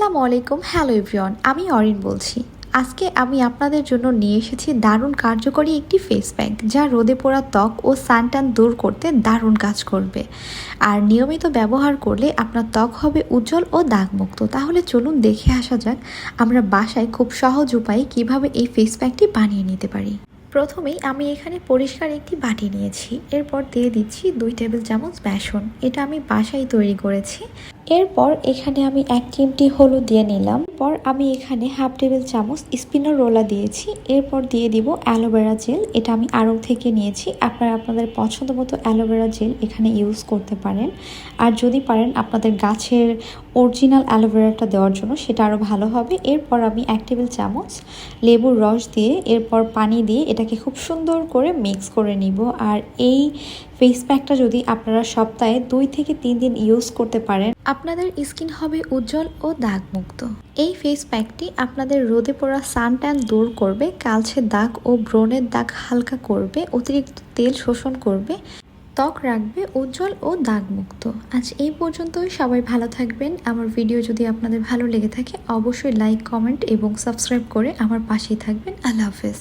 আসসালামু আলাইকুম। Hello everyone আমি অরিন বলছি। আজকে আমি আপনাদের জন্য নিয়ে এসেছি দারুণ কার্যকরী একটি ফেস প্যাক যা রোদে পোড়া ত্বক ও সানটান দূর করতে দারুণ কাজ করবে। আর নিয়মিত ব্যবহার করলে আপনার ত্বক হবে উজ্জ্বল ও দাগমুক্ত। তাহলে চলুন দেখে আসা যাক আমরা বাসায় খুব সহজ উপায়ে কীভাবে এই ফেস প্যাকটি বানিয়ে নিতে পারি। প্রথমেই আমি এখানে পরিষ্কার একটি বাটি নিয়েছি। এরপর দিয়ে দিচ্ছি দুই টেবিল চামচ বেসন। এটা আমি বাসায় তৈরি করেছি। এরপর এখানে আমি এক চিমটি হলুদ দিয়ে নিলাম। পর আমি এখানে হাফ টেবিল চামচ স্পিনার রোলা দিয়েছি। এরপর দিয়ে দিব অ্যালোভেরা জেল। এটা আমি আরও থেকে নিয়েছি। আপনারা আপনাদের পছন্দ মতো অ্যালোভেরা জেল এখানে ইউজ করতে পারেন। আর যদি পারেন আপনাদের গাছের অরিজিনাল অ্যালোভেরাটা দেওয়ার জন্য, সেটা আরও ভালো হবে। এরপর আমি এক টেবিল চামচ লেবুর রস দিয়ে, এরপর পানি দিয়ে এটাকে খুব সুন্দর করে মিক্স করে নিব। আর এই ফেস প্যাকটা যদি আপনারা সপ্তাহে দুই থেকে তিন দিন ইউজ করতে পারেন, আপনাদের স্কিন হবে উজ্জ্বল ও দাগমুক্ত। এই ফেস প্যাকটি আপনাদের রোদে পড়া সান ট্যান দূর করবে, কালচে দাগ ও ব্রণের দাগ হালকা করবে, অতিরিক্ত তেল শোষণ করবে, ত্বক রাখবে উজ্জ্বল ও দাগমুক্ত। আজ এই পর্যন্তই, সবাই ভালো থাকবেন। আমার ভিডিও যদি আপনাদের ভালো লেগে থাকে, অবশ্যই লাইক কমেন্ট এবং সাবস্ক্রাইব করে আমার পাশেই থাকবেন। আল্লাহ হাফেজ।